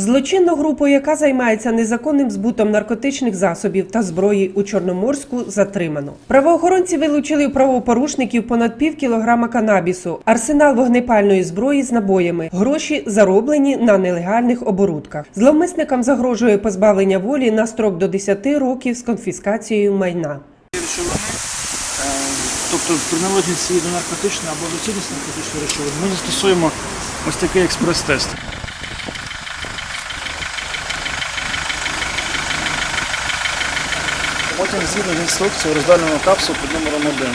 Злочинну групу, яка займається незаконним збутом наркотичних засобів та зброї у Чорноморську, затримано. Правоохоронці вилучили у правопорушників понад пів кілограма канабісу, арсенал вогнепальної зброї з набоями, гроші зароблені на нелегальних оборудках. Зловмисникам загрожує позбавлення волі на строк до 10 років з конфіскацією майна. тобто належності до наркотичної або доцільності наркотичної речовини, ми застосуємо ось такий експрес-тест. Потім згідно з інструкцією роздалюємо капсулу під номером 1.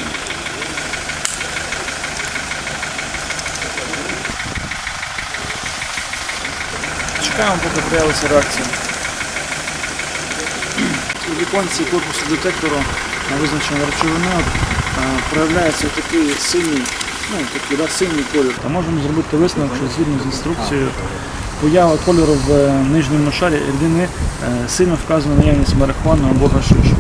Чекаємо, поки проявиться реакція. У віконці корпусу детектору на визначену речовину е, проявляється такий синій, ну такий да, синій кольор. Та можемо зробити висновок, що згідно з інструкцією поява кольору в е, нижньому шарі рідини е, сильно вказує наявність марихуани або гашишу.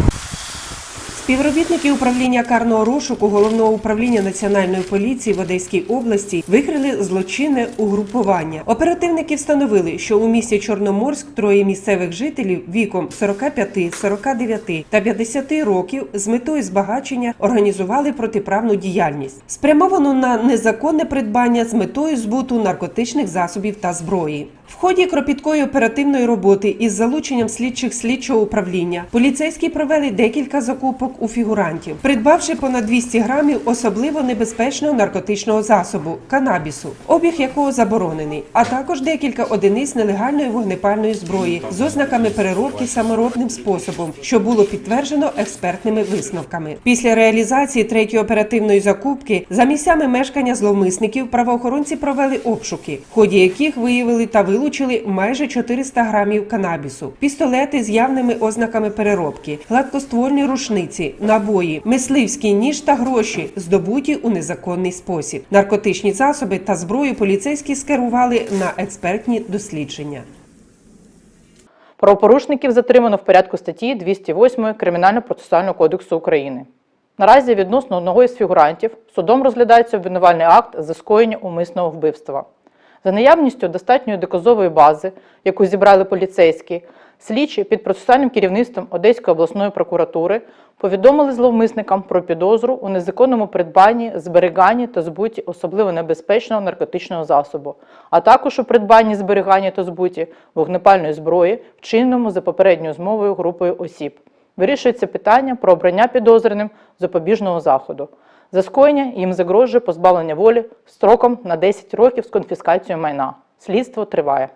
Співробітники управління карного розшуку головного управління національної поліції в Одеській області викрили злочинне угрупування. Оперативники встановили, що у місті Чорноморськ троє місцевих жителів віком 45, 49 та 50 років з метою збагачення організували протиправну діяльність, спрямовану на незаконне придбання з метою збуту наркотичних засобів та зброї. В ході кропіткої оперативної роботи із залученням слідчих слідчого управління поліцейські провели декілька закупок у фігурантів, придбавши понад 200 грамів особливо небезпечного наркотичного засобу канабісу, обіг якого заборонений, а також декілька одиниць нелегальної вогнепальної зброї з ознаками переробки саморобним способом, що було підтверджено експертними висновками. Після реалізації третьої оперативної закупки за місцями мешкання зловмисників правоохоронці провели обшуки, в ході яких виявили та вилучили майже 400 грамів канабісу, пістолети з явними ознаками переробки, гладкоствольні рушниці, набої, мисливський ніж та гроші, здобуті у незаконний спосіб. Наркотичні засоби та зброю поліцейські скерували на експертні дослідження. Правопорушників затримано в порядку статті 208 Кримінально-процесуального кодексу України. Наразі відносно одного із фігурантів судом розглядається обвинувальний акт за скоєння умисного вбивства. За наявністю достатньої доказової бази, яку зібрали поліцейські, слідчі під процесуальним керівництвом Одеської обласної прокуратури повідомили зловмисникам про підозру у незаконному придбанні, зберіганні та збуті особливо небезпечного наркотичного засобу, а також у придбанні, зберіганні та збуті вогнепальної зброї, вчиненому за попередньою змовою групою осіб. Вирішується питання про обрання підозреним запобіжного заходу. За скоєння їм загрожує позбавлення волі строком на 10 років з конфіскацією майна. Слідство триває.